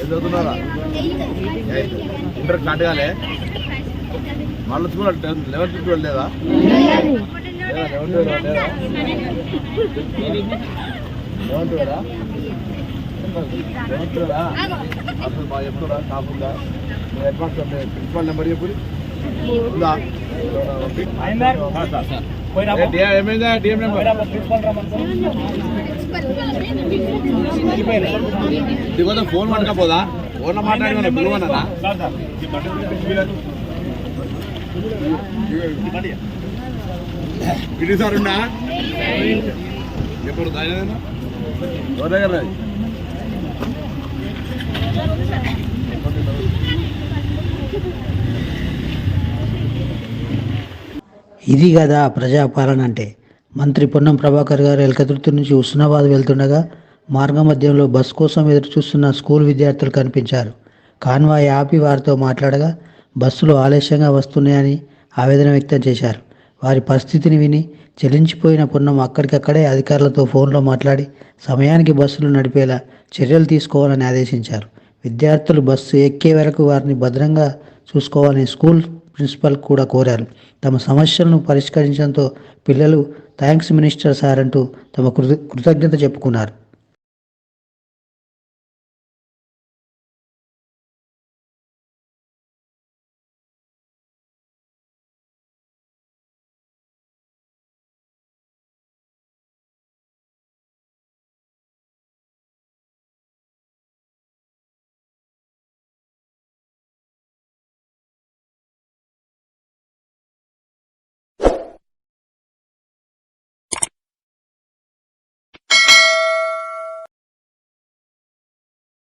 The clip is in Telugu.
చదువుతున్నారా ఇంటర్ స్టార్ట్ కాలే మళ్ళీ చూడాలి లెవెన్ ట్వెల్వ్ లేదా లెవెన్ ట్వెల్వ్ లేదా లెవెన్ ట్వెల్వా లెవెన్ ట్వెల్వా అసలు బాగా చెప్తారా కాకుండా ప్రిన్సిపాల్ నెంబర్ చెప్పు. ఉందా? ఏమైందా డిఎం నెంబర్? ఫోన్ పడకపోదా ఫోన్లో మాట్లాడి సార్ ఉన్నా ఎప్పుడు దాని దగ్గర ఇది కదా ప్రజాపాలన అంటే. మంత్రి పొన్నం ప్రభాకర్ గారు ఎలకతుర్తి నుంచి హుస్నాబాద్ వెళ్తుండగా మార్గ మధ్యంలో బస్ కోసం ఎదురు చూస్తున్న స్కూల్ విద్యార్థులు కనిపించారు. కాన్వాయ్ ఆపి వారితో మాట్లాడగా బస్సులు ఆలస్యంగా వస్తున్నాయని ఆవేదన వ్యక్తం చేశారు. వారి పరిస్థితిని విని చెల్లించిపోయిన పొన్నం అక్కడికక్కడే అధికారులతో ఫోన్లో మాట్లాడి సమయానికి బస్సులు నడిపేలా చర్యలు తీసుకోవాలని ఆదేశించారు. విద్యార్థులు బస్సు ఎక్కే వరకు వారిని భద్రంగా చూసుకోవాలని స్కూల్ ప్రిన్సిపల్ కూడా కోరారు. తమ సమస్యలను పరిష్కరించడంతో పిల్లలు థ్యాంక్స్ మినిస్టర్ సార్ అంటూ తమ కృత కృతజ్ఞత చెప్పుకున్నారు.